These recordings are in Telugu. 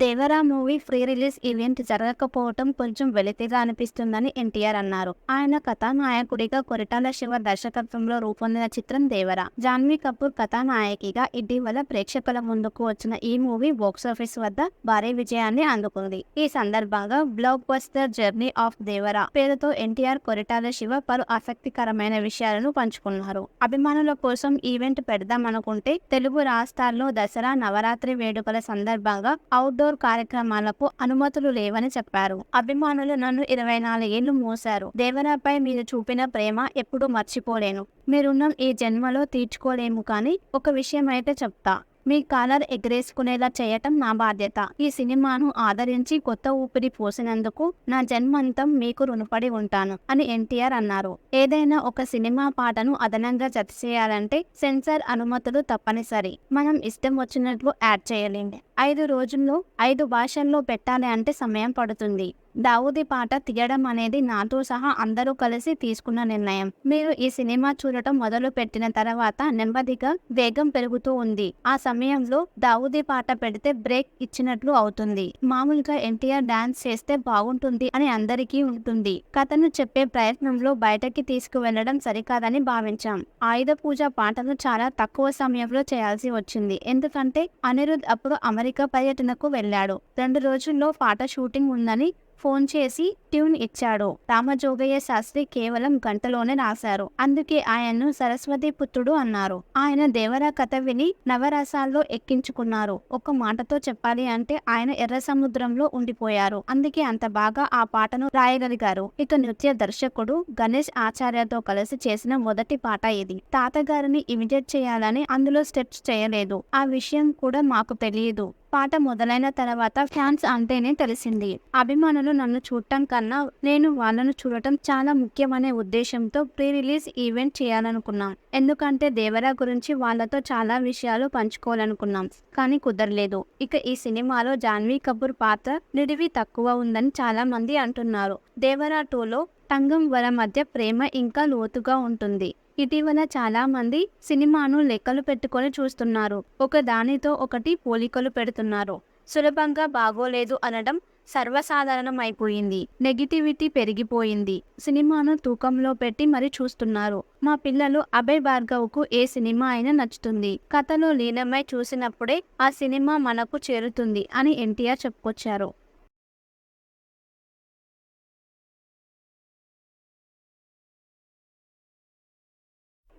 Devara movie pre release event జరగకపోవటం కొంచెం వెలితిగా అనిపిస్తుందని ఎన్టీఆర్ అన్నారు. ఆయన కథానాయకుడిగా కొరిటాల శివ దర్శకత్వంలో రూపొందిన చిత్రం దేవర. జాన్వీ కపూర్ కథానాయకిగా ఇటీవల ప్రేక్షకుల ముందుకు వచ్చిన ఈ మూవీ బాక్సాఫీస్ వద్ద భారీ విజయాన్ని అందుకుంది. ఈ సందర్భంగా blockbuster journey of Devara పేరుతో ఎన్టీఆర్ కొరిటాల శివ పలు ఆసక్తికరమైన విషయాలను పంచుకున్నారు. అభిమానుల కోసం ఈవెంట్ పెడదామనుకుంటే తెలుగు రాష్ట్రాల్లో దసరా నవరాత్రి వేడుకల సందర్భంగా అవుట్డోర్ కార్యక్రమాలకు అనుమతులు లేవని చెప్పారు. అభిమానులు నన్ను ఇరవై నాలుగేళ్ళు మోసారు దేవరాపై మీరు చూపిన ప్రేమ ఎప్పుడూ మర్చిపోలేను. మీరున్న ఈ జన్మలో తీర్చుకోలేము కానీ ఒక విషయం అయితే చెప్తా. మీ కాలర్ ఎగరేసుకునేలా చేయటం నా బాధ్యత. ఈ సినిమాను ఆదరించి కొత్త ఊపిరి పోసినందుకు నా జన్మంతం మీకు రుణపడి ఉంటాను అని ఎన్టీఆర్ అన్నారు. ఏదైనా ఒక సినిమా పాటను అదనంగా జత చేయాలంటే సెన్సార్ అనుమతులు తప్పనిసరి. మనం ఇష్టం వచ్చినట్లు యాడ్ చేయలేండి ఐదు రోజుల్లో ఐదు భాషల్లో పెట్టాలి అంటే సమయం పడుతుంది. దావుది పాట తీయడం అనేది నాతో సహా అందరూ కలిసి తీసుకున్న నిర్ణయం. మీరు ఈ సినిమా చూడటం మొదలు పెట్టిన తర్వాత నెమ్మదిగా వేగం పెరుగుతూ ఉంది. ఆ సమయంలో దావుది పాట పెడితే బ్రేక్ ఇచ్చినట్లు అవుతుంది. మామూలుగా ఎన్టీఆర్ డాన్స్ చేస్తే బాగుంటుంది అని అందరికీ ఉంటుంది. కథను చెప్పే ప్రయత్నంలో బయటకి తీసుకువెళ్ళడం సరికాదని భావించాం. ఆయుధ పూజ పాటను చాలా తక్కువ సమయంలో చేయాల్సి వచ్చింది. ఎందుకంటే అనిరుద్ అప్పుడు అమెరికా పర్యటనకు వెళ్ళాడు. రెండు రోజుల్లో పాట షూటింగ్ ఉందని ఫోన్ చేసి ట్యూన్ ఇచ్చాడు. రామజోగయ్య శాస్త్రి కేవలం గంటలోనే రాశారు. అందుకే ఆయన్ను సరస్వతి పుత్రుడు అన్నారు. ఆయన దేవరా కథ విని నవరసాల్లో ఎక్కించుకున్నారు. ఒక మాటతో చెప్పాలి అంటే ఆయన ఎర్ర సముద్రంలో ఉండిపోయారు. అందుకే అంత బాగా ఆ పాటను రాయగలిగారు. ఇక నృత్య దర్శకుడు గణేష్ ఆచార్యతో కలిసి చేసిన మొదటి పాట ఇది. తాతగారిని ఇమిటేట్ చేయాలని అందులో స్టెప్స్ చేయలేదు. ఆ విషయం కూడా మాకు తెలియదు. పాట మొదలైన తర్వాత ఫ్యాన్స్ అంటేనే తెలిసింది. అభిమానులు నన్ను చూడటం కన్నా నేను వాళ్ళను చూడటం చాలా ముఖ్యమనే ఉద్దేశంతో ప్రీ రిలీజ్ ఈవెంట్ చేయాలనుకున్నాం. ఎందుకంటే దేవరా గురించి వాళ్ళతో చాలా విషయాలు పంచుకోవాలనుకున్నాం. కానీ కుదరలేదు. ఇక ఈ సినిమాలో జాన్వీ కపూర్ పాత్ర నిడివి తక్కువ ఉందని చాలా మంది అంటున్నారు. దేవరా టూలో టంగం వర మధ్య ప్రేమ ఇంకా లోతుగా ఉంటుంది. ఇటీవల చాలా మంది సినిమాను లెక్కలు పెట్టుకొని చూస్తున్నారు. ఒక దానితో ఒకటి పోలికలు పెడుతున్నారు. సులభంగా బాగోలేదు అనడం సర్వసాధారణం అయిపోయింది నెగిటివిటీ పెరిగిపోయింది. సినిమాను తూకంలో పెట్టి మరి చూస్తున్నారు. మా పిల్లలు అభయ్ భార్గవ్కు ఏ సినిమా అయినా నచ్చుతుంది. కథలో లీనమై చూసినప్పుడే ఆ సినిమా మనకు చేరుతుంది అని ఎన్టీఆర్ చెప్పుకొచ్చారు.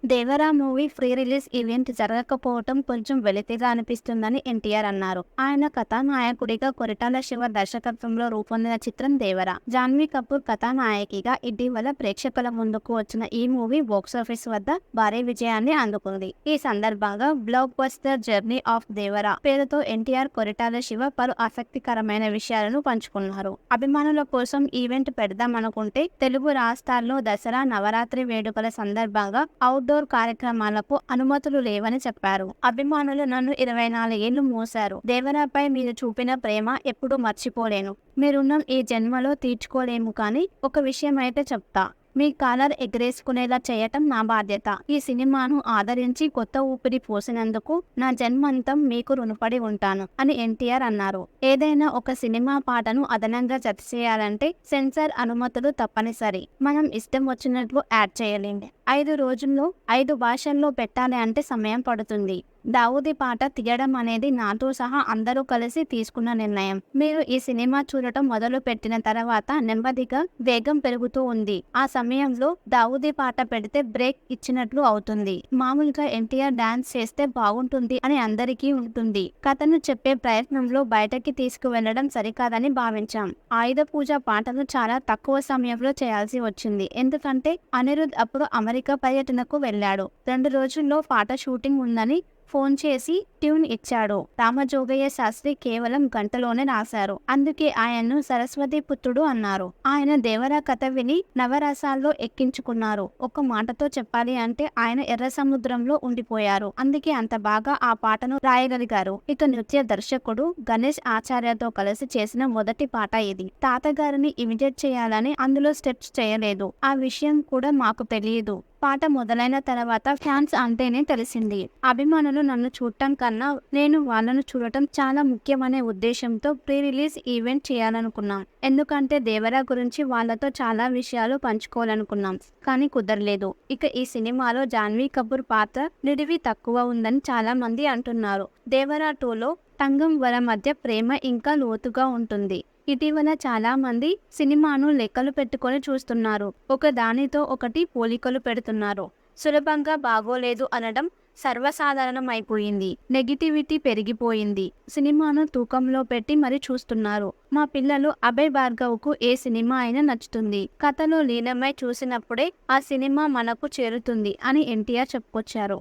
Devara movie pre release event జరగకపోవటం కొంచెం వెలితిగా అనిపిస్తుందని ఎన్టీఆర్ అన్నారు. ఆయన కథానాయకుడిగా కొరిటాల శివ దర్శకత్వంలో రూపొందిన చిత్రం దేవర. జాన్వీ కపూర్ కథానాయకిగా ఇటీవల ప్రేక్షకుల ముందుకు వచ్చిన ఈ మూవీ బాక్సాఫీస్ వద్ద భారీ విజయాన్ని అందుకుంది. ఈ సందర్భంగా blockbuster journey of Devara పేరుతో ఎన్టీఆర్ కొరిటాల శివ పలు ఆసక్తికరమైన విషయాలను పంచుకున్నారు. అభిమానుల కోసం ఈవెంట్ పెడదామనుకుంటే తెలుగు రాష్ట్రాల్లో దసరా నవరాత్రి వేడుకల సందర్భంగా అవుట్ అవుట్డోర్ కార్యక్రమాలకు అనుమతులు లేవని చెప్పారు. అభిమానులు నన్ను ఇరవై నాలుగేళ్ళు మోసారు దేవరాపై మీరు చూపిన ప్రేమ ఎప్పుడూ మర్చిపోలేను. మీరున్న ఈ జన్మలో తీర్చుకోలేము కానీ ఒక విషయం అయితే చెప్తా. మీ కాలర్ ఎగరేసుకునేలా చేయటం నా బాధ్యత. ఈ సినిమాను ఆదరించి కొత్త ఊపిరి పోసినందుకు నా జన్మంతం మీకు రుణపడి ఉంటాను అని ఎన్టీఆర్ అన్నారు. ఏదైనా ఒక సినిమా పాటను అదనంగా జత చేయాలంటే సెన్సార్ అనుమతులు తప్పనిసరి. మనం ఇష్టం వచ్చినట్లు యాడ్ చేయలేండి ఐదు రోజుల్లో ఐదు భాషల్లో పెట్టాలి అంటే సమయం పడుతుంది. దావుది పాట తీయడం అనేది నాతో సహా అందరూ కలిసి తీసుకున్న నిర్ణయం. మీరు ఈ సినిమా చూడటం మొదలు పెట్టిన తర్వాత నెమ్మదిగా వేగం పెరుగుతూ ఉంది. ఆ సమయంలో దావుది పాట పెడితే బ్రేక్ ఇచ్చినట్లు అవుతుంది. మామూలుగా ఎన్టీఆర్ డాన్స్ చేస్తే బాగుంటుంది అని అందరికీ ఉంటుంది. కథను చెప్పే ప్రయత్నంలో బయటకి తీసుకువెళ్ళడం సరికాదని భావించాం. ఆయుధ పూజ పాటను చాలా తక్కువ సమయంలో చేయాల్సి వచ్చింది. ఎందుకంటే అనిరుద్ అప్పుడు అమెరికా పర్యటనకు వెళ్ళాడు. రెండు రోజుల్లో పాట షూటింగ్ ఉందని ఫోన్ చేసి ట్యూన్ ఇచ్చాడు. రామజోగయ్య శాస్త్రి కేవలం గంటలోనే రాశారు. అందుకే ఆయన్ను సరస్వతి పుత్రుడు అన్నారు. ఆయన దేవరా కథ విని నవరసాల్లో ఎక్కించుకున్నారు. ఒక మాటతో చెప్పాలి అంటే ఆయన ఎర్ర సముద్రంలో ఉండిపోయారు. అందుకే అంత బాగా ఆ పాటను రాయగలిగారు. ఇక నృత్య దర్శకుడు గణేష్ ఆచార్యతో కలిసి చేసిన మొదటి పాట ఇది. తాతగారిని ఇమిటేట్ చేయాలని అందులో స్టెప్స్ చేయలేదు. ఆ విషయం కూడా మాకు తెలియదు. పాట మొదలైన తర్వాత ఫ్యాన్స్ అంటేనే తెలిసింది. అభిమానులు నన్ను చూడటం కన్నా నేను వాళ్ళను చూడటం చాలా ముఖ్యమనే ఉద్దేశంతో ప్రీ రిలీజ్ ఈవెంట్ చేయాలనుకున్నాం. ఎందుకంటే దేవరా గురించి వాళ్ళతో చాలా విషయాలు పంచుకోవాలనుకున్నాం. కానీ కుదరలేదు. ఇక ఈ సినిమాలో జాన్వీ కపూర్ పాత్ర నిడివి తక్కువ ఉందని చాలా మంది అంటున్నారు. దేవరా టూలో టంగం వర మధ్య ప్రేమ ఇంకా లోతుగా ఉంటుంది. ఇటీవల చాలా మంది సినిమాను లెక్కలు పెట్టుకొని చూస్తున్నారు. ఒక దానితో ఒకటి పోలికలు పెడుతున్నారు. సులభంగా బాగోలేదు అనడం సర్వసాధారణం అయిపోయింది నెగిటివిటీ పెరిగిపోయింది. సినిమాను తూకంలో పెట్టి మరి చూస్తున్నారు. మా పిల్లలు అభయ్ భార్గవ్కు ఏ సినిమా అయినా నచ్చుతుంది. కథలో లీనమై చూసినప్పుడే ఆ సినిమా మనకు చేరుతుంది అని ఎన్టీఆర్ చెప్పుకొచ్చారు.